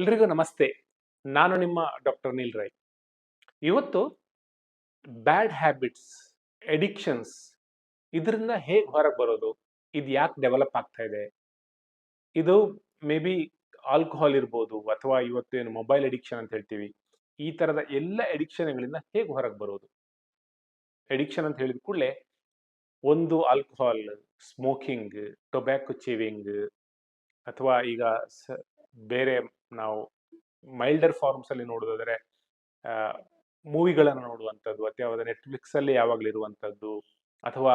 ಎಲ್ರಿಗೂ ನಮಸ್ತೆ. ನಾನು ನಿಮ್ಮ ಡಾಕ್ಟರ್ ನೀಲ್ ರೈ. ಇವತ್ತು ಬ್ಯಾಡ್ ಹ್ಯಾಬಿಟ್ಸ್, ಎಡಿಕ್ಷನ್ಸ್ ಇದರಿಂದ ಹೇಗೆ ಹೊರಗೆ ಬರೋದು? ಇದು ಯಾಕೆ ಡೆವಲಪ್ ಆಗ್ತಾ ಇದೆ? ಇದು ಮೇ ಬಿ ಆಲ್ಕೋಹಾಲ್ ಇರ್ಬೋದು ಅಥವಾ ಇವತ್ತು ಏನು ಮೊಬೈಲ್ ಎಡಿಕ್ಷನ್ ಅಂತ ಹೇಳ್ತೀವಿ. ಈ ಥರದ ಎಲ್ಲ ಎಡಿಕ್ಷನ್ಗಳಿಂದ ಹೇಗೆ ಹೊರಗೆ ಬರೋದು? ಎಡಿಕ್ಷನ್ ಅಂತ ಹೇಳಿದ ಕೂಡಲೇ ಒಂದು ಆಲ್ಕೋಹಾಲ್, ಸ್ಮೋಕಿಂಗ್, ಟೊಬ್ಯಾಕೊ ಚೇವಿಂಗ್ ಅಥವಾ ಈಗ ಬೇರೆ ನಾವು ಮೈಲ್ಡರ್ ಫಾರ್ಮ್ಸ್ ಅಲ್ಲಿ ನೋಡೋದಾದ್ರೆ ಮೂವಿಗಳನ್ನು ನೋಡುವಂಥದ್ದು ಅಥವಾ ನೆಟ್ಫ್ಲಿಕ್ಸ್ ಅಲ್ಲಿ ಯಾವಾಗಲೂ ಇರುವಂಥದ್ದು, ಅಥವಾ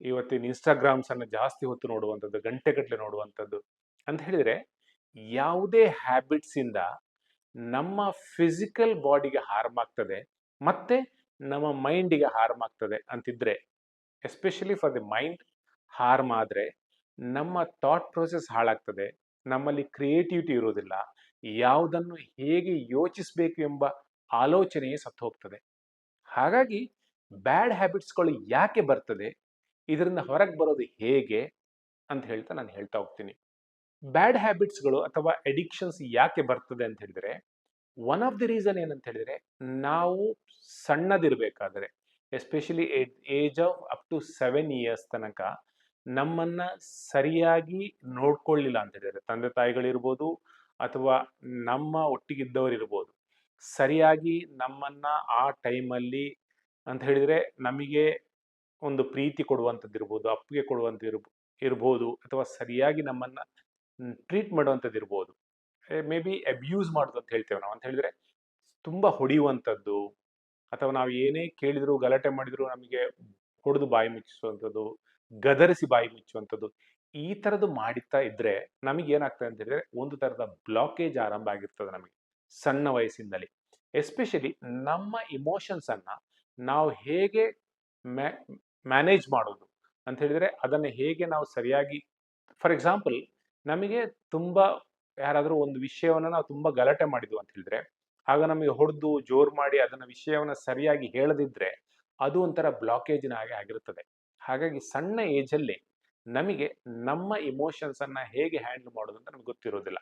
ಇವತ್ತಿನ ಇನ್ಸ್ಟಾಗ್ರಾಮ್ಸ್ ಅನ್ನು ಜಾಸ್ತಿ ಹೊತ್ತು ನೋಡುವಂಥದ್ದು ಗಂಟೆಗಟ್ಟಲೆ ನೋಡುವಂಥದ್ದು, ಅಂತ ಹೇಳಿದ್ರೆ ಯಾವುದೇ ಹ್ಯಾಬಿಟ್ಸ್ ಇಂದ ನಮ್ಮ ಫಿಸಿಕಲ್ ಬಾಡಿಗೆ ಹಾರ್ಮ್ ಆಗ್ತದೆ ಮತ್ತೆ ನಮ್ಮ ಮೈಂಡಿಗೆ ಹಾರ್ಮ್ ಆಗ್ತದೆ ಅಂತಿದ್ರೆ especially for the mind harm ಆದರೆ ನಮ್ಮ ಥಾಟ್ ಪ್ರೊಸೆಸ್ ಹಾಳಾಗ್ತದೆ ನಮ್ಮಲ್ಲಿ ಕ್ರಿಯೇಟಿವಿಟಿ ಇರೋದಿಲ್ಲ. ಯಾವುದನ್ನು ಹೇಗೆ ಯೋಚಿಸಬೇಕು ಎಂಬ ಆಲೋಚನೆಯೇ ಸತ್ತು ಹೋಗ್ತದೆ. ಹಾಗಾಗಿ ಬ್ಯಾಡ್ ಹ್ಯಾಬಿಟ್ಸ್ಗಳು ಯಾಕೆ ಬರ್ತದೆ, ಇದರಿಂದ ಹೊರಗೆ ಬರೋದು ಹೇಗೆ ಅಂತ ಹೇಳ್ತಾ ನಾನು ಹೇಳ್ತಾ ಹೋಗ್ತೀನಿ. ಬ್ಯಾಡ್ ಹ್ಯಾಬಿಟ್ಸ್ಗಳು ಅಥವಾ ಎಡಿಕ್ಷನ್ಸ್ ಯಾಕೆ ಬರ್ತದೆ ಅಂತ ಹೇಳಿದ್ರೆ ಒನ್ ಆಫ್ ದಿ ರೀಸನ್ ಏನಂತ ಹೇಳಿದ್ರೆ, ನಾವು ಸಣ್ಣದಿರಬೇಕಾದ್ರೆ especially age of up to seven years ತನಕ ನಮ್ಮನ್ನ ಸರಿಯಾಗಿ ನೋಡ್ಕೊಳ್ಳಿಲ್ಲ ಅಂತ ಹೇಳಿದ್ರೆ, ತಂದೆ ತಾಯಿಗಳಿರ್ಬೋದು ಅಥವಾ ನಮ್ಮ ಒಟ್ಟಿಗಿದ್ದವರಿರ್ಬೋದು, ಸರಿಯಾಗಿ ನಮ್ಮನ್ನ ಆ ಟೈಮಲ್ಲಿ ಅಂತ ಹೇಳಿದ್ರೆ ನಮಗೆ ಒಂದು ಪ್ರೀತಿ ಕೊಡುವಂಥದ್ದು ಇರ್ಬೋದು ಅಪ್ಪಿಗೆ ಕೊಡುವಂಥ ಇರ್ಬ ಇರ್ಬೋದು ಅಥವಾ ಸರಿಯಾಗಿ ನಮ್ಮನ್ನ ಟ್ರೀಟ್ ಮಾಡುವಂಥದ್ದು ಇರ್ಬೋದು ಮೇ ಬಿ ಅಬ್ಯೂಸ್ ಮಾಡೋದು ಅಂತ ಹೇಳ್ತೇವೆ ನಾವು. ಅಂತ ಹೇಳಿದ್ರೆ ತುಂಬಾ ಹೊಡೆಯುವಂಥದ್ದು ಅಥವಾ ನಾವು ಏನೇ ಕೇಳಿದ್ರು, ಗಲಾಟೆ ಮಾಡಿದ್ರು ನಮಗೆ ಹೊಡೆದು ಬಾಯಿ ಮುಚ್ಚಿಸುವಂಥದ್ದು ಗದರಿಸಿ ಬಾಯಿ ಮುಚ್ಚುವಂಥದ್ದು. ಈ ಥರದ್ದು ಮಾಡುತ್ತಾ ಇದ್ರೆ ನಮಗೆ ಏನಾಗ್ತದೆ ಅಂತ ಹೇಳಿದ್ರೆ ಒಂದು ಥರದ ಬ್ಲಾಕೇಜ್ ಆರಂಭ ಆಗಿರ್ತದೆ ನಮಗೆ ಸಣ್ಣ ವಯಸ್ಸಿನಲ್ಲಿ ಎಸ್ಪೆಷಲಿ ನಮ್ಮ ಇಮೋಷನ್ಸ್ ಅನ್ನ ನಾವು ಹೇಗೆ ಮ್ಯಾನೇಜ್ ಮಾಡೋದು ಅಂತ ಹೇಳಿದ್ರೆ ಅದನ್ನು ಹೇಗೆ ನಾವು ಸರಿಯಾಗಿ, ಫಾರ್ ಎಕ್ಸಾಂಪಲ್ ನಮಗೆ ತುಂಬಾ ಯಾರಾದರೂ ಒಂದು ವಿಷಯವನ್ನು ನಾವು ತುಂಬಾ ಗಲಾಟೆ ಮಾಡಿದ್ವು ಅಂತ ಹೇಳಿದ್ರೆ, ಆಗ ನಮಗೆ ಹೊಡೆದು ಜೋರು ಮಾಡಿ ಅದನ್ನ ವಿಷಯವನ್ನು ಸರಿಯಾಗಿ ಹೇಳದಿದ್ರೆ ಅದು ಒಂಥರ ಬ್ಲಾಕೇಜಿನ ಹಾಗೆ ಆಗಿರುತ್ತದೆ ಹಾಗಾಗಿ ಸಣ್ಣ ಏಜಲ್ಲಿ ನಮಗೆ ನಮ್ಮ ಇಮೋಷನ್ಸ್ ಅನ್ನ ಹೇಗೆ ಹ್ಯಾಂಡಲ್ ಮಾಡೋದು ಅಂತ ನಮ್ಗೆ ಗೊತ್ತಿರೋದಿಲ್ಲ.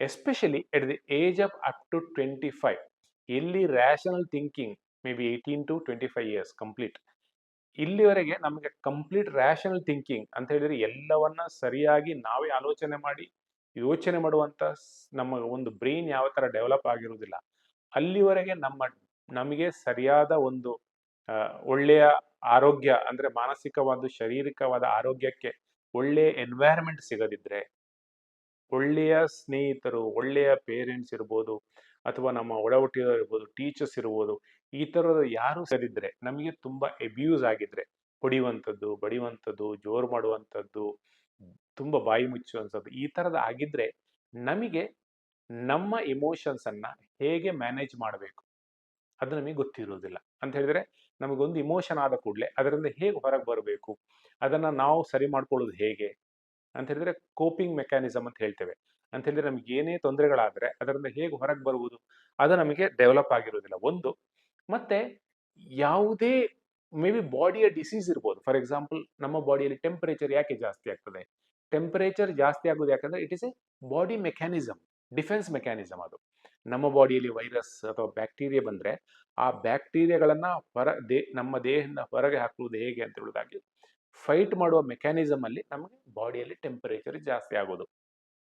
Especially at the age of up to twenty five ಇಲ್ಲಿ rational thinking may be eighteen to twenty five years complete ಇಲ್ಲಿವರೆಗೆ ನಮಗೆ ಕಂಪ್ಲೀಟ್ ರ್ಯಾಷನಲ್ ಥಿಂಕಿಂಗ್ ಅಂತ ಹೇಳಿದ್ರೆ ಎಲ್ಲವನ್ನ ಸರಿಯಾಗಿ ನಾವೇ ಆಲೋಚನೆ ಮಾಡಿ, ಯೋಚನೆ ಮಾಡುವಂತ ನಮ್ಮ ಒಂದು ಬ್ರೈನ್ ಯಾವ ತರ ಡೆವಲಪ್ ಆಗಿರುವುದಿಲ್ಲ ಅಲ್ಲಿವರೆಗೆ ನಮ್ಮ, ನಮಗೆ ಸರಿಯಾದ ಒಂದು ಒಳ್ಳೆಯ ಆರೋಗ್ಯ ಅಂದ್ರೆ ಮಾನಸಿಕವಾದ ಶಾರೀರಿಕವಾದ ಆರೋಗ್ಯಕ್ಕೆ ಒಳ್ಳೆಯ ಎನ್ವೈರನ್ಮೆಂಟ್ ಸಿಗದಿದ್ರೆ, ಒಳ್ಳೆಯ ಸ್ನೇಹಿತರು, ಒಳ್ಳೆಯ ಪೇರೆಂಟ್ಸ್ ಇರ್ಬೋದು ಅಥವಾ ನಮ್ಮ ಒಡ ಇರ್ಬೋದು ಟೀಚರ್ಸ್ ಇರ್ಬೋದು, ಈ ಥರದ ಯಾರು ಸರಿದ್ರೆ ನಮಗೆ ತುಂಬ ಎಬ್ಯೂಸ್ ಆಗಿದ್ರೆ, ಹೊಡಿಯುವಂಥದ್ದು, ಬಡಿಯುವಂಥದ್ದು, ಜೋರು ಮಾಡುವಂಥದ್ದು, ತುಂಬ ಬಾಯಿ ಮುಚ್ಚುವಂಥದ್ದು, ಈ ಥರದ ಆಗಿದ್ರೆ ನಮಗೆ ನಮ್ಮ ಇಮೋಷನ್ಸನ್ನು ಹೇಗೆ ಮ್ಯಾನೇಜ್ ಮಾಡಬೇಕು? ಅದು ನಮಗೆ ಗೊತ್ತಿರೋದಿಲ್ಲ ಅಂತ ಹೇಳಿದ್ರೆ ನಮಗೊಂದು ಇಮೋಷನ್ ಆದ ಕೂಡಲೇ ಅದರಿಂದ ಹೇಗೆ ಹೊರಗೆ ಬರಬೇಕು? ಅದನ್ನು ನಾವು ಸರಿ ಮಾಡ್ಕೊಳ್ಳೋದು ಹೇಗೆ? ಅಂತ ಹೇಳಿದ್ರೆ ಕೋಪಿಂಗ್ ಮೆಕ್ಯಾನಿಸಮ್ ಅಂತ ಹೇಳ್ತೇವೆ. ಅಂತ ಹೇಳಿದ್ರೆ ನಮ್ಗೆ ಏನೇ ತೊಂದರೆಗಳಾದರೆ ಅದರಿಂದ ಹೇಗೆ ಹೊರಗೆ ಬರುವುದು? ಅದು ನಮಗೆ ಡೆವಲಪ್ ಆಗಿರೋದಿಲ್ಲ ಒಂದು, ಮತ್ತೆ ಯಾವುದೇ ಮೇ ಬಿ ಬಾಡಿಯ ಡಿಸೀಸ್ ಇರ್ಬೋದು. ಫಾರ್ ಎಕ್ಸಾಂಪಲ್ ನಮ್ಮ ಬಾಡಿಯಲ್ಲಿ ಟೆಂಪರೇಚರ್ ಯಾಕೆ ಜಾಸ್ತಿ ಆಗ್ತದೆ? ಟೆಂಪರೇಚರ್ ಜಾಸ್ತಿ ಆಗೋದು ಯಾಕಂದ್ರೆ it is a body mechanism defence mechanism ಅದು. ನಮ್ಮ ಬಾಡಿಯಲ್ಲಿ ವೈರಸ್ ಅಥವಾ ಬ್ಯಾಕ್ಟೀರಿಯಾ ಬಂದರೆ, ಆ ಬ್ಯಾಕ್ಟೀರಿಯಾಗಳನ್ನು ಹೊರ ದೇ, ನಮ್ಮ ದೇಹದಿಂದ ಹೊರಗೆ ಹಾಕುವುದು ಹೇಗೆ ಅಂತ ಹೇಳುವುದಾಗಿ ಫೈಟ್ ಮಾಡುವ ಮೆಕ್ಯಾನಿಸಮ್ ಅಲ್ಲಿ ನಮಗೆ ಬಾಡಿಯಲ್ಲಿ ಟೆಂಪರೇಚರ್ ಜಾಸ್ತಿ ಆಗೋದು.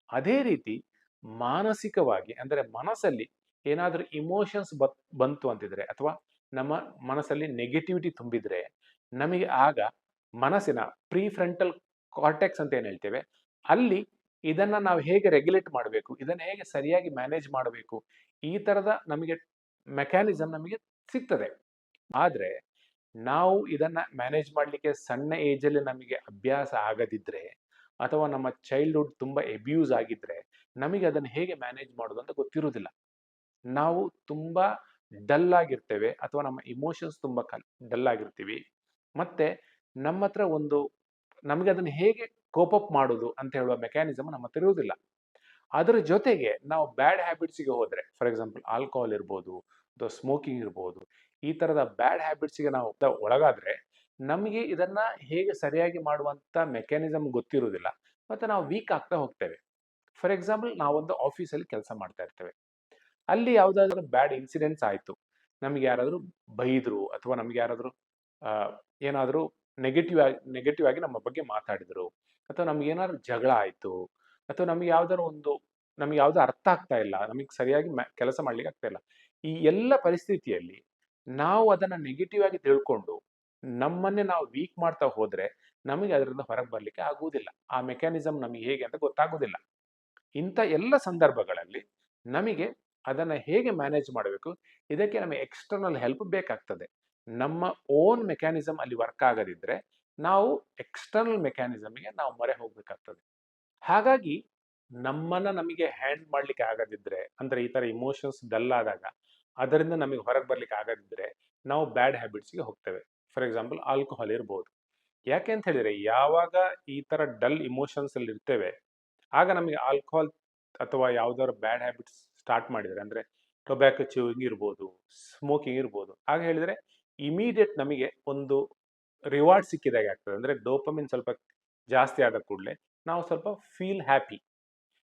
ಅದೇ ರೀತಿ ಮಾನಸಿಕವಾಗಿ, ಅಂದರೆ ಮನಸ್ಸಲ್ಲಿ ಏನಾದರೂ ಇಮೋಷನ್ಸ್ ಬಂತು ಅಂತಿದ್ರೆ ಅಥವಾ ನಮ್ಮ ಮನಸ್ಸಲ್ಲಿ ನೆಗೆಟಿವಿಟಿ ತುಂಬಿದ್ರೆ, ನಮಗೆ ಆಗ ಮನಸ್ಸಿನ ಪ್ರೀ ಫ್ರಂಟಲ್ ಕಾರ್ಟೆಕ್ಸ್ ಅಂತ ಏನು ಹೇಳ್ತೇವೆ, ಅಲ್ಲಿ ಇದನ್ನ ನಾವು ಹೇಗೆ ರೆಗ್ಯುಲೇಟ್ ಮಾಡಬೇಕು, ಇದನ್ನ ಹೇಗೆ ಸರಿಯಾಗಿ ಮ್ಯಾನೇಜ್ ಮಾಡಬೇಕು, ಈ ತರದ ನಮಗೆ ಮೆಕ್ಯಾನಿಸಮ್ ನಮಗೆ ಸಿಗ್ತದೆ. ಆದ್ರೆ ನಾವು ಇದನ್ನ ಮ್ಯಾನೇಜ್ ಮಾಡಲಿಕ್ಕೆ ಸಣ್ಣ ಏಜಲ್ಲಿ ನಮಗೆ ಅಭ್ಯಾಸ ಆಗದಿದ್ರೆ ಅಥವಾ ನಮ್ಮ ಚೈಲ್ಡ್ಹುಡ್ ತುಂಬಾ ಎಬ್ಯೂಸ್ ಆಗಿದ್ರೆ ನಮಗೆ ಅದನ್ನು ಹೇಗೆ ಮ್ಯಾನೇಜ್ ಮಾಡೋದು ಅಂತ ಗೊತ್ತಿರುವುದಿಲ್ಲ ನಾವು ತುಂಬಾ ಡಲ್ ಆಗಿರ್ತೇವೆ ಅಥವಾ ನಮ್ಮ ಇಮೋಷನ್ಸ್ ತುಂಬಾ ಡಲ್ ಆಗಿರ್ತೀವಿ. ಮತ್ತೆ ನಮ್ಮ ಹತ್ರ ಒಂದು ನಮಗೆ ಅದನ್ನು ಹೇಗೆ ಕೋಪಪ್ ಮಾಡೋದು ಅಂತ ಹೇಳುವ ಮೆಕ್ಯಾನಿಸಮ್ ನಮ್ಮ ಹತ್ರ ಇರುವುದಿಲ್ಲ. ಅದರ ಜೊತೆಗೆ ನಾವು ಬ್ಯಾಡ್ ಹ್ಯಾಬಿಟ್ಸಿಗೆ ಹೋದ್ರೆ ಫಾರ್ ಎಕ್ಸಾಂಪಲ್ ಆಲ್ಕೋಹಾಲ್ ಇರ್ಬೋದು, ಅಥವಾ ಸ್ಮೋಕಿಂಗ್ ಇರ್ಬೋದು, ಈ ತರದ ಬ್ಯಾಡ್ ಹ್ಯಾಬಿಟ್ಸಿಗೆ ನಾವು ಒಳಗಾದ್ರೆ ನಮಗೆ ಇದನ್ನ ಹೇಗೆ ಸರಿಯಾಗಿ ಮಾಡುವಂತ ಮೆಕ್ಯಾನಿಸಮ್ ಗೊತ್ತಿರುವುದಿಲ್ಲ, ಮತ್ತೆ ನಾವು ವೀಕ್ ಆಗ್ತಾ ಹೋಗ್ತೇವೆ. ಫಾರ್ ಎಕ್ಸಾಂಪಲ್ ನಾವೊಂದು ಆಫೀಸಲ್ಲಿ ಕೆಲಸ ಮಾಡ್ತಾ ಇರ್ತೇವೆ. ಅಲ್ಲಿ ಯಾವುದಾದ್ರೂ ಬ್ಯಾಡ್ ಇನ್ಸಿಡೆಂಟ್ಸ್ ಆಯಿತು, ನಮಗೆ ಯಾರಾದರೂ ಬೈದರು, ಅಥವಾ ನಮ್ಗೆ ಯಾರಾದರೂ ಏನಾದರೂ ನೆಗೆಟಿವ್ ಆಗಿ ನೆಗೆಟಿವ್ ಆಗಿ ನಮ್ಮ ಬಗ್ಗೆ ಮಾತಾಡಿದರು ಅಥವಾ ನಮ್ಗೆ ಏನಾದ್ರು ಜಗಳ ಆಯಿತು, ಅಥವಾ ನಮ್ಗೆ ಯಾವ್ದಾರು ಒಂದು, ನಮ್ಗೆ ಯಾವ್ದು ಅರ್ಥ ಆಗ್ತಾ ಇಲ್ಲ, ನಮಗೆ ಸರಿಯಾಗಿ ಕೆಲಸ ಮಾಡ್ಲಿಕ್ಕೆ ಆಗ್ತಾ ಇಲ್ಲ. ಈ ಎಲ್ಲ ಪರಿಸ್ಥಿತಿಯಲ್ಲಿ ನಾವು ಅದನ್ನ ನೆಗೆಟಿವ್ ಆಗಿ ತಿಳ್ಕೊಂಡು ನಮ್ಮನ್ನೇ ನಾವು ವೀಕ್ ಮಾಡ್ತಾ ಹೋದ್ರೆ ನಮಗೆ ಅದರಿಂದ ಹೊರಗೆ ಬರ್ಲಿಕ್ಕೆ ಆಗುವುದಿಲ್ಲ. ಆ ಮೆಕ್ಯಾನಿಸಮ್ ನಮಗೆ ಹೇಗೆ ಅಂತ ಗೊತ್ತಾಗುವುದಿಲ್ಲ. ಇಂಥ ಎಲ್ಲ ಸಂದರ್ಭಗಳಲ್ಲಿ ನಮಗೆ ಅದನ್ನ ಹೇಗೆ ಮ್ಯಾನೇಜ್ ಮಾಡಬೇಕು? ಇದಕ್ಕೆ ನಮಗೆ ಎಕ್ಸ್ಟರ್ನಲ್ ಹೆಲ್ಪ್ ಬೇಕಾಗ್ತದೆ. ನಮ್ಮ ಓನ್ ಮೆಕ್ಯಾನಿಸಮ್ ಅಲ್ಲಿ ವರ್ಕ್ ಆಗದಿದ್ರೆ ನಾವು ಎಕ್ಸ್ಟರ್ನಲ್ ಮೆಕ್ಯಾನಿಸಮ್ಗೆ ನಾವು ಮೊರೆ ಹೋಗ್ಬೇಕಾಗ್ತದೆ. ಹಾಗಾಗಿ ನಮ್ಮನ್ನ ನಮಗೆ ಹ್ಯಾಂಡ್ ಮಾಡ್ಲಿಕ್ಕೆ ಆಗದಿದ್ರೆ, ಅಂದ್ರೆ ಈ ತರ ಇಮೋಷನ್ಸ್ ಡಲ್ ಆದಾಗ, ಅದರಿಂದ ನಮಗೆ ಹೊರಗೆ ಬರ್ಲಿಕ್ಕೆ ಆಗದಿದ್ರೆ ನಾವು ಬ್ಯಾಡ್ ಹ್ಯಾಬಿಟ್ಸ್ಗೆ ಹೋಗ್ತೇವೆ. ಫಾರ್ ಎಕ್ಸಾಂಪಲ್ ಆಲ್ಕೋಹಾಲ್ ಇರ್ಬೋದು. ಯಾಕೆ ಅಂತ ಹೇಳಿದ್ರೆ, ಯಾವಾಗ ಈ ತರ ಡಲ್ ಇಮೋಷನ್ಸ್ ಅಲ್ಲಿ ಇರ್ತೇವೆ, ಆಗ ನಮಗೆ ಆಲ್ಕೋಹಾಲ್ ಅಥವಾ ಯಾವ್ದಾದ್ರು ಬ್ಯಾಡ್ ಹ್ಯಾಬಿಟ್ಸ್ ಸ್ಟಾರ್ಟ್ ಮಾಡಿದ್ರೆ, ಅಂದ್ರೆ ಟೊಬ್ಯಾಕೋ ಚೂಯಿಂಗ್ ಇರ್ಬೋದು ಸ್ಮೋಕಿಂಗ್ ಇರ್ಬೋದು ಆಗ ಹೇಳಿದ್ರೆ ಇಮಿಡಿಯೇಟ್ ನಮಗೆ ಒಂದು ರಿವಾರ್ಡ್ ಸಿಕ್ಕಿದಾಗೆ ಆಗ್ತದೆ. ಅಂದರೆ ಡೋಪಮಿನ್ ಸ್ವಲ್ಪ ಜಾಸ್ತಿ ಆದ ಕೂಡಲೇ ನಾವು ಸ್ವಲ್ಪ ಫೀಲ್ ಹ್ಯಾಪಿ.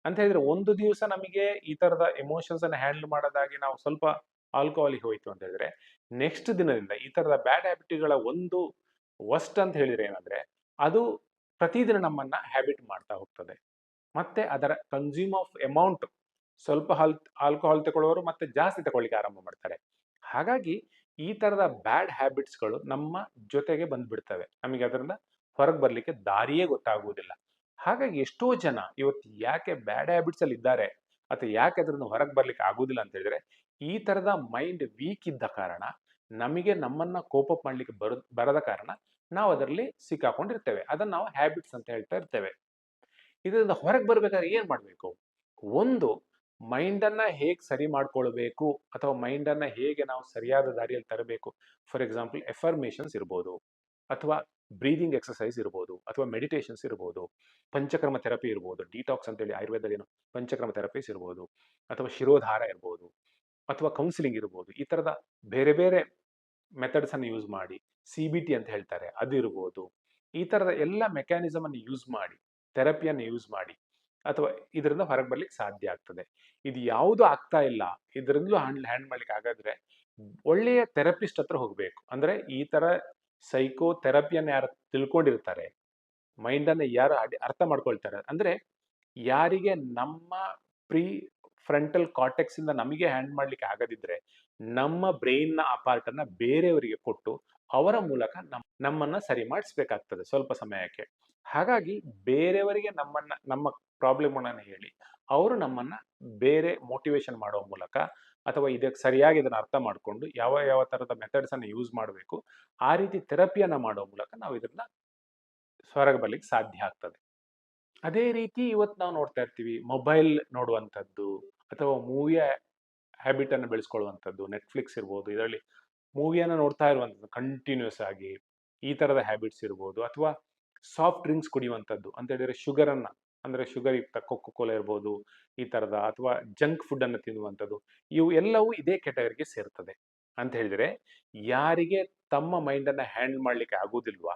ಅಂತ ಹೇಳಿದ್ರೆ ಒಂದು ದಿವಸ ನಮಗೆ ಈ ಥರದ ಎಮೋಷನ್ಸ್ ಅನ್ನು ಹ್ಯಾಂಡಲ್ ಮಾಡೋದಾಗಿ ನಾವು ಸ್ವಲ್ಪ ಆಲ್ಕೋಹಾಲಿಗೆ ಹೋಯಿತು ಅಂತ ಹೇಳಿದ್ರೆ, ನೆಕ್ಸ್ಟ್ ದಿನದಿಂದ ಈ ಥರದ ಬ್ಯಾಡ್ ಹ್ಯಾಬಿಟ್ಗಳ ಒಂದು ವಸ್ಟ್ ಅಂತ ಹೇಳಿದ್ರೆ ಏನಂದ್ರೆ, ಅದು ಪ್ರತಿದಿನ ನಮ್ಮನ್ನ ಹ್ಯಾಬಿಟ್ ಮಾಡ್ತಾ ಹೋಗ್ತದೆ. ಮತ್ತೆ ಅದರ ಕನ್ಸ್ಯೂಮ್ ಆಫ್ ಅಮೌಂಟ್ ಸ್ವಲ್ಪ ಹಲ್, ಆಲ್ಕೋಹಾಲ್ ತಗೊಳ್ಳೋರು ಮತ್ತೆ ಜಾಸ್ತಿ ತಗೊಳ್ಳಿಕ್ಕೆ ಆರಂಭ ಮಾಡ್ತಾರೆ. ಹಾಗಾಗಿ ಈ ತರದ ಬ್ಯಾಡ್ ಹ್ಯಾಬಿಟ್ಸ್ಗಳು ನಮ್ಮ ಜೊತೆಗೆ ಬಂದ್ಬಿಡ್ತವೆ. ನಮಗೆ ಅದರಿಂದ ಹೊರಗೆ ಬರಲಿಕ್ಕೆ ದಾರಿಯೇ ಗೊತ್ತಾಗುವುದಿಲ್ಲ. ಹಾಗಾಗಿ ಎಷ್ಟೋ ಜನ ಇವತ್ತು ಯಾಕೆ ಬ್ಯಾಡ್ ಹ್ಯಾಬಿಟ್ಸ್ ಅಲ್ಲಿ ಇದ್ದಾರೆ ಅಥವಾ ಯಾಕೆ ಅದರಿಂದ ಹೊರಗೆ ಬರ್ಲಿಕ್ಕೆ ಆಗುದಿಲ್ಲ ಅಂತ ಹೇಳಿದ್ರೆ, ಈ ತರದ ಮೈಂಡ್ ವೀಕ್ ಇದ್ದ ಕಾರಣ, ನಮಗೆ ನಮ್ಮನ್ನ ಕೋಪಪ್ ಮಾಡ್ಲಿಕ್ಕೆ ಬರ, ಬರದ ಕಾರಣ ನಾವು ಅದರಲ್ಲಿ ಸಿಕ್ಕಾಕೊಂಡಿರ್ತೇವೆ. ಅದನ್ನ ನಾವು ಹ್ಯಾಬಿಟ್ಸ್ ಅಂತ ಹೇಳ್ತಾ ಇರ್ತೇವೆ. ಇದರಿಂದ ಹೊರಗೆ ಬರ್ಬೇಕಾದ್ರೆ ಏನ್ ಮಾಡ್ಬೇಕು? ಒಂದು ಮೈಂಡ್ ಅನ್ನ ಹೇಗೆ ಸರಿ ಮಾಡ್ಕೊಳ್ಬೇಕು ಅಥವಾ ಮೈಂಡ್ ಅನ್ನ ಹೇಗೆ ನಾವು ಸರಿಯಾದ ದಾರಿಯಲ್ಲಿ ತರಬೇಕು? ಫಾರ್ ಎಕ್ಸಾಂಪಲ್, ಎಫರ್ಮೇಷನ್ಸ್ ಇರ್ಬೋದು ಅಥವಾ ಬ್ರೀದಿಂಗ್ ಎಕ್ಸಸೈಸ್ ಇರ್ಬೋದು ಅಥವಾ ಮೆಡಿಟೇಷನ್ಸ್ ಇರ್ಬೋದು, ಪಂಚಕ್ರಮ ಥೆರಪಿ ಇರ್ಬೋದು, ಡಿಟಾಕ್ಸ್ ಅಂತೇಳಿ ಆಯುರ್ವೇದದಲ್ಲಿ ಏನು ಪಂಚಕ್ರಮ ಥೆರಪೀಸ್ ಇರ್ಬೋದು ಅಥವಾ ಶಿರೋಧಾರ ಇರ್ಬೋದು ಅಥವಾ ಕೌನ್ಸಿಲಿಂಗ್ ಇರ್ಬೋದು, ಈ ಥರದ ಬೇರೆ ಬೇರೆ ಮೆಥಡ್ಸ್ ಅನ್ನು ಯೂಸ್ ಮಾಡಿ ಸಿ ಬಿ ಟಿ ಅಂತ ಹೇಳ್ತಾರೆ ಅದು ಇರ್ಬೋದು ಈ ಥರದ ಎಲ್ಲ ಮೆಕ್ಯಾನಿಸಮನ್ನು ಯೂಸ್ ಮಾಡಿ, ಥೆರಪಿಯನ್ನು ಯೂಸ್ ಮಾಡಿ ಅಥವಾ ಇದರಿಂದ ಹೊರಗೆ ಬರ್ಲಿಕ್ಕೆ ಸಾಧ್ಯ ಆಗ್ತದೆ. ಇದು ಯಾವುದು ಆಗ್ತಾ ಇಲ್ಲ, ಇದರಿಂದಲೂ ಹ್ಯಾಂಡ್ ಹ್ಯಾಂಡ್ ಮಾಡ್ಲಿಕ್ಕೆ ಆಗಾದ್ರೆ ಒಳ್ಳೆಯ ಥೆರಪಿಸ್ಟ್ ಹತ್ರ ಹೋಗ್ಬೇಕು. ಅಂದ್ರೆ ಈ ತರ ಸೈಕೋ ಥೆರಪಿಯನ್ನು ಯಾರು ತಿಳ್ಕೊಂಡಿರ್ತಾರೆ ಮೈಂಡ್ ಅನ್ನ ಯಾರು ಅರ್ಥ ಮಾಡ್ಕೊಳ್ತಾರೆ. ಅಂದ್ರೆ ಯಾರಿಗೆ ನಮ್ಮ ಪ್ರೀ ಫ್ರಂಟಲ್ ಕಾರ್ಟೆಕ್ಸ್ ಇಂದ ನಮಗೆ ಹ್ಯಾಂಡ್ ಮಾಡ್ಲಿಕ್ಕೆ ಆಗದಿದ್ರೆ ನಮ್ಮ ಬ್ರೈನ್ನ ಆ ಪಾರ್ಟ್ ಅನ್ನ ಬೇರೆಯವರಿಗೆ ಕೊಟ್ಟು ಅವರ ಮೂಲಕ ನಮ್, ನಮ್ಮನ್ನ ಸರಿ ಮಾಡಿಸ್ಬೇಕಾಗ್ತದೆ ಸ್ವಲ್ಪ ಸಮಯಕ್ಕೆ. ಹಾಗಾಗಿ ಬೇರೆಯವರಿಗೆ ನಮ್ಮನ್ನ, ನಮ್ಮ ಪ್ರಾಬ್ಲಮ್ ಅನ್ನ ಹೇಳಿ, ಅವರು ನಮ್ಮನ್ನ ಬೇರೆ ಮೋಟಿವೇಶನ್ ಮಾಡುವ ಮೂಲಕ ಅಥವಾ ಇದಕ್ಕೆ ಸರಿಯಾಗಿ ಇದನ್ನ ಅರ್ಥ ಮಾಡಿಕೊಂಡು ಯಾವ ಯಾವ ತರದ ಮೆಥಡ್ಸ್ ಅನ್ನು ಯೂಸ್ ಮಾಡಬೇಕು, ಆ ರೀತಿ ಥೆರಪಿಯನ್ನ ಮಾಡುವ ಮೂಲಕ ನಾವು ಇದನ್ನ ಸ್ವರಗ ಬರ್ಲಿಕ್ಕೆ ಸಾಧ್ಯ ಆಗ್ತದೆ. ಅದೇ ರೀತಿ ಇವತ್ತು ನಾವು ನೋಡ್ತಾ ಇರ್ತೀವಿ, ಮೊಬೈಲ್ ನೋಡುವಂಥದ್ದು ಅಥವಾ ಮೂವಿಯ ಹ್ಯಾಬಿಟ್ ಅನ್ನು ಬೆಳೆಸ್ಕೊಳ್ಳುವಂಥದ್ದು ನೆಟ್ಫ್ಲಿಕ್ಸ್ ಇರ್ಬೋದು, ಇದರಲ್ಲಿ ಮೂವಿಯನ್ನು ನೋಡ್ತಾ ಇರುವಂಥದ್ದು ಕಂಟಿನ್ಯೂಸ್ ಆಗಿ, ಈ ಥರದ ಹ್ಯಾಬಿಟ್ಸ್ ಇರ್ಬೋದು ಅಥವಾ ಸಾಫ್ಟ್ ಡ್ರಿಂಕ್ಸ್ ಕುಡಿಯುವಂಥದ್ದು ಅಂತ ಹೇಳಿದರೆ ಶುಗರನ್ನು ಅಂದರೆ ಶುಗರ್ ಯುಕ್ತ ಕೊಕ್ಕೋ ಕೋಲ ಇರ್ಬೋದು, ಈ ಥರದ ಅಥವಾ ಜಂಕ್ ಫುಡ್ಡನ್ನು ತಿನ್ನುವಂಥದ್ದು, ಇವು ಎಲ್ಲವೂ ಇದೇ ಕೆಟಗರಿಗೆ ಸೇರ್ತದೆ. ಅಂತ ಹೇಳಿದರೆ ಯಾರಿಗೆ ತಮ್ಮ ಮೈಂಡನ್ನು ಹ್ಯಾಂಡ್ ಹ್ಯಾಂಡಲ್ ಮಾಡ್ಲಿಕ್ಕೆ ಆಗೋದಿಲ್ವಾ,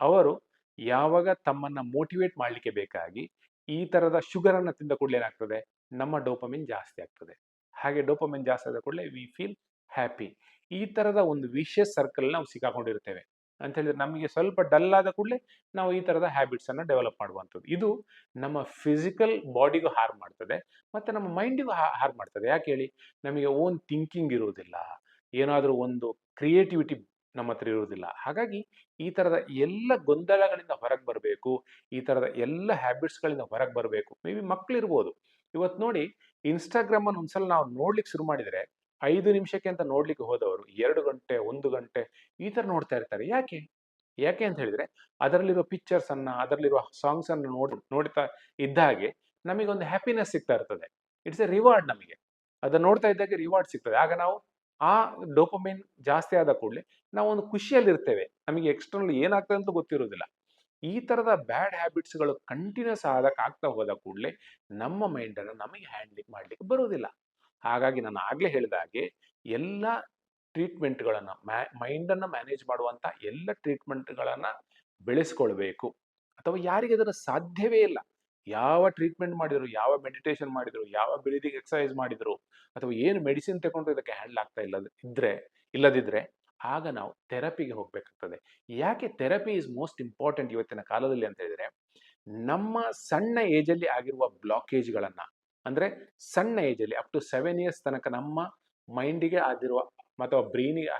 ಅವರು ಯಾವಾಗ ತಮ್ಮನ್ನು ಮೋಟಿವೇಟ್ ಮಾಡ್ಲಿಕ್ಕೆ ಬೇಕಾಗಿ ಈ ಥರದ ಶುಗರನ್ನು ತಿಂದ ಕೂಡಲೇ ಏನಾಗ್ತದೆ, ನಮ್ಮ ಡೋಪಮಿನ್ ಜಾಸ್ತಿ ಆಗ್ತದೆ. ಹಾಗೆ ಡೋಪಮಿನ್ ಜಾಸ್ತಿ ಆದ ಕೂಡಲೇ ವಿ ಫೀಲ್ ಹ್ಯಾಪಿ ಈ ತರದ ಒಂದು ವಿಷಯಸ್ ಸರ್ಕಲ್ ನಾವು ಸಿಕ್ಕಾಕೊಂಡಿರ್ತೇವೆ. ಅಂತ ಹೇಳಿದ್ರೆ ನಮಗೆ ಸ್ವಲ್ಪ ಡಲ್ ಆದ ಕೂಡಲೇ ನಾವು ಈ ತರದ ಹ್ಯಾಬಿಟ್ಸ್ ಅನ್ನ ಡೆವಲಪ್ ಮಾಡುವಂಥದ್ದು. ಇದು ನಮ್ಮ ಫಿಸಿಕಲ್ ಬಾಡಿಗೂ ಹಾರ್ಮ್ ಮಾಡ್ತದೆ, ಮತ್ತೆ ನಮ್ಮ ಮೈಂಡಿಗೂ ಹಾರ್ ಮಾಡ್ತದೆ. ಯಾಕೆ ಹೇಳಿ? ನಮಗೆ ಓನ್ ಥಿಂಕಿಂಗ್ ಇರುವುದಿಲ್ಲ. ಏನಾದರೂ ಒಂದು ಕ್ರಿಯೇಟಿವಿಟಿ ನಮ್ಮ ಹತ್ರ ಇರುವುದಿಲ್ಲ. ಹಾಗಾಗಿ ಈ ತರದ ಎಲ್ಲ ಗೊಂದಲಗಳಿಂದ ಹೊರಗೆ ಬರಬೇಕು, ಈ ತರದ ಎಲ್ಲ ಹ್ಯಾಬಿಟ್ಸ್ಗಳಿಂದ ಹೊರಗೆ ಬರಬೇಕು. ಮೇ ಬಿ ಮಕ್ಕಳಿರ್ಬೋದು ಇವತ್ತು ನೋಡಿ ಇನ್ಸ್ಟಾಗ್ರಾಮನ್ನು ಒಂದ್ಸಲ ನಾವು ನೋಡ್ಲಿಕ್ಕೆ ಶುರು ಮಾಡಿದ್ರೆ ಐದು ನಿಮಿಷಕ್ಕೆ ಅಂತ ನೋಡ್ಲಿಕ್ಕೆ ಹೋದವರು, ಎರಡು ಗಂಟೆ, ಒಂದು ಗಂಟೆ, ಈ ತರ ನೋಡ್ತಾ ಇರ್ತಾರೆ. ಯಾಕೆ? ಯಾಕೆ ಅಂತ ಹೇಳಿದ್ರೆ, ಅದರಲ್ಲಿರೋ ಪಿಕ್ಚರ್ಸ್ ಅನ್ನ ಅದರಲ್ಲಿರುವ ಸಾಂಗ್ಸ್ ಅನ್ನ ನೋಡ್, ನೋಡ್ತಾ ಇದ್ದ ಹಾಗೆ ನಮಗೆ ಒಂದು ಹ್ಯಾಪಿನೆಸ್ ಸಿಗ್ತಾ ಇರ್ತದೆ. ಇಟ್ಸ್ ಎ ರಿವಾರ್ಡ್ ನಮಗೆ. ಅದನ್ನ ನೋಡ್ತಾ ಇದ್ದಾಗೆ ರಿವಾರ್ಡ್ ಸಿಗ್ತದೆ. ಆಗ ನಾವು ಆ ಡೋಪಮೈನ್ ಜಾಸ್ತಿ ಆದ ಕೂಡಲೇ ನಾವು ಒಂದು ಖುಷಿಯಲ್ಲಿ ಇರ್ತೇವೆ ನಮಗೆ ಎಕ್ಸ್ಟರ್ನಲ್ ಏನಾಗ್ತದೆ ಅಂತ ಗೊತ್ತಿರೋದಿಲ್ಲ ಈ ತರದ ಬ್ಯಾಡ್ ಹ್ಯಾಬಿಟ್ಸ್ಗಳು ಕಂಟಿನ್ಯೂಸ್ ಆದಕ್ಕೆ ಆಗ್ತಾ ಹೋದ ಕೂಡಲೇ ನಮ್ಮ ಮೈಂಡ್ ಅನ್ನು ನಮಗೆ ಹ್ಯಾಂಡ್ಲಿಂಗ್ ಮಾಡ್ಲಿಕ್ಕೆ ಬರುವುದಿಲ್ಲ. ಹಾಗಾಗಿ ನಾನು ಆಗ್ಲೇ ಹೇಳಿದ ಹಾಗೆ ಎಲ್ಲ ಟ್ರೀಟ್ಮೆಂಟ್ಗಳನ್ನು ಮೈಂಡ್ ಮೈಂಡನ್ನು ಮ್ಯಾನೇಜ್ ಮಾಡುವಂತ ಎಲ್ಲ ಟ್ರೀಟ್ಮೆಂಟ್ಗಳನ್ನು ಬೆಳೆಸ್ಕೊಳ್ಬೇಕು. ಅಥವಾ ಯಾರಿಗೆ ಅದರ ಸಾಧ್ಯವೇ ಇಲ್ಲ. ಯಾವ ಟ್ರೀಟ್ಮೆಂಟ್ ಮಾಡಿದ್ರು, ಯಾವ ಮೆಡಿಟೇಷನ್ ಮಾಡಿದ್ರು, ಯಾವ ಬೆಳಿದಿಗೆ ಎಕ್ಸಸೈಸ್ ಮಾಡಿದ್ರು, ಅಥವಾ ಏನು ಮೆಡಿಸಿನ್ ತಗೊಂಡ್ರು ಇದಕ್ಕೆ ಹ್ಯಾಂಡಲ್ ಆಗ್ತಾ ಇಲ್ಲ ಇದ್ರೆ, ಇಲ್ಲದಿದ್ರೆ ಆಗ ನಾವು ಥೆರಪಿಗೆ ಹೋಗ್ಬೇಕಾಗ್ತದೆ. ಯಾಕೆ ಥೆರಪಿ ಇಸ್ ಮೋಸ್ಟ್ ಇಂಪಾರ್ಟೆಂಟ್ ಇವತ್ತಿನ ಕಾಲದಲ್ಲಿ ಅಂತ ಹೇಳಿದ್ರೆ, ನಮ್ಮ ಸಣ್ಣ ಏಜಲ್ಲಿ ಆಗಿರುವ ಬ್ಲಾಕೇಜ್ಗಳನ್ನ ಅಂದ್ರೆ ಸಣ್ಣ ಏಜಲ್ಲಿ ಅಪ್ ಟು ಸೆವೆನ್ ಇಯರ್ಸ್ ತನಕ ನಮ್ಮ ಮೈಂಡಿಗೆ ಆಗಿರುವ ಅಥವಾ ಬ್ರೈನಿಗೆ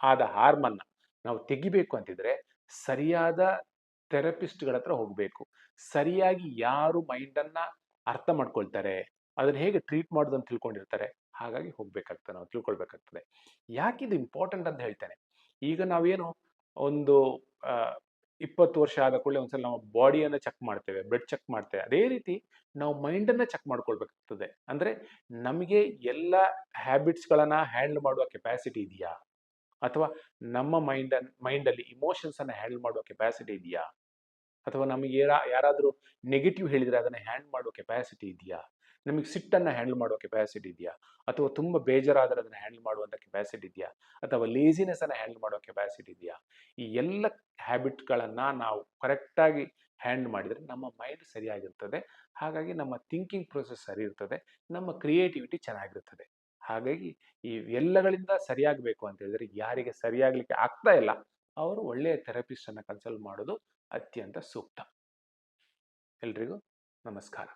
ಆದ ಹಾರ್ಮನ್ನ ನಾವು ತೆಗಿಬೇಕು ಅಂತಿದ್ರೆ ಸರಿಯಾದ ಥೆರಪಿಸ್ಟ್ಗಳ ಹತ್ರ ಹೋಗಬೇಕು. ಸರಿಯಾಗಿ ಯಾರು ಮೈಂಡನ್ನು ಅರ್ಥ ಮಾಡ್ಕೊಳ್ತಾರೆ, ಅದನ್ನ ಹೇಗೆ ಟ್ರೀಟ್ ಮಾಡೋದು ಅಂತ ತಿಳ್ಕೊಂಡಿರ್ತಾರೆ, ಹಾಗಾಗಿ ಹೋಗ್ಬೇಕಾಗ್ತದೆ, ನಾವು ತಿಳ್ಕೊಳ್ಬೇಕಾಗ್ತದೆ. ಇದು ಇಂಪಾರ್ಟೆಂಟ್ ಅಂತ ಹೇಳ್ತೇನೆ. ಈಗ ನಾವೇನು ಒಂದು ಇಪ್ಪತ್ತು ವರ್ಷ ಆದ ಕೂಡಲೇ ಒಂದ್ಸಲ ನಾವು ಬಾಡಿಯನ್ನು ಚೆಕ್ ಮಾಡ್ತೇವೆ, ಬ್ಲಡ್ ಚೆಕ್ ಮಾಡ್ತೇವೆ. ಅದೇ ರೀತಿ ನಾವು ಮೈಂಡನ್ನು ಚೆಕ್ ಮಾಡ್ಕೊಳ್ಬೇಕಾಗ್ತದೆ. ಅಂದ್ರೆ ನಮಗೆ ಎಲ್ಲ ಹ್ಯಾಬಿಟ್ಸ್ಗಳನ್ನು ಹ್ಯಾಂಡಲ್ ಮಾಡುವ ಕೆಪಾಸಿಟಿ ಇದೆಯಾ? ಅಥವಾ ನಮ್ಮ ಮೈಂಡ್, ಮೈಂಡಲ್ಲಿ ಇಮೋಷನ್ಸನ್ನು ಹ್ಯಾಂಡಲ್ ಮಾಡುವ ಕೆಪಾಸಿಟಿ ಇದೆಯಾ? ಅಥವಾ ನಮಗೆ ಯಾರ ಯಾರಾದರೂ ನೆಗೆಟಿವ್ ಹೇಳಿದರೆ ಅದನ್ನ ಹ್ಯಾಂಡಲ್ ಮಾಡುವ ಕೆಪಾಸಿಟಿ ಇದೆಯಾ? ನಮಗೆ ಸಿಟ್ಟನ್ನು ಹ್ಯಾಂಡಲ್ ಮಾಡುವ ಕೆಪಾಸಿಟಿ ಇದೆಯಾ? ಅಥವಾ ತುಂಬ ಬೇಜಾರಾದರೆ ಅದನ್ನು ಹ್ಯಾಂಡಲ್ ಮಾಡುವಂಥ ಕೆಪಾಸಿಟಿ ಇದೆಯಾ? ಅಥವಾ ಲೇಸಿನೆಸ್ ಅನ್ನು ಹ್ಯಾಂಡಲ್ ಮಾಡುವ ಕೆಪಾಸಿಟಿ ಇದೆಯಾ? ಈ ಎಲ್ಲ ಹ್ಯಾಬಿಟ್ಗಳನ್ನು ನಾವು ಕರೆಕ್ಟಾಗಿ ಹ್ಯಾಂಡ್ ಮಾಡಿದರೆ ನಮ್ಮ ಮೈಂಡ್ ಸರಿಯಾಗಿರ್ತದೆ. ಹಾಗಾಗಿ ನಮ್ಮ ಥಿಂಕಿಂಗ್ ಪ್ರೊಸೆಸ್ ಸರಿ ಇರ್ತದೆ. ನಮ್ಮ ಕ್ರಿಯೇಟಿವಿಟಿ ಚೆನ್ನಾಗಿರ್ತದೆ. ಹಾಗಾಗಿ ಈ ಎಲ್ಲಗಳಿಂದ ಸರಿಯಾಗಬೇಕು ಅಂತ ಹೇಳಿದ್ರೆ ಯಾರಿಗೆ ಸರಿಯಾಗಲಿಕ್ಕೆ ಆಗ್ತಾ ಇಲ್ಲ, ಅವರು ಒಳ್ಳೆಯ ಥೆರಪಿಸ್ಟ್ ಅನ್ನು ಕನ್ಸಲ್ಟ್ ಮಾಡೋದು ಅತ್ಯಂತ ಸೂಕ್ತ. ಎಲ್ರಿಗೂ ನಮಸ್ಕಾರ.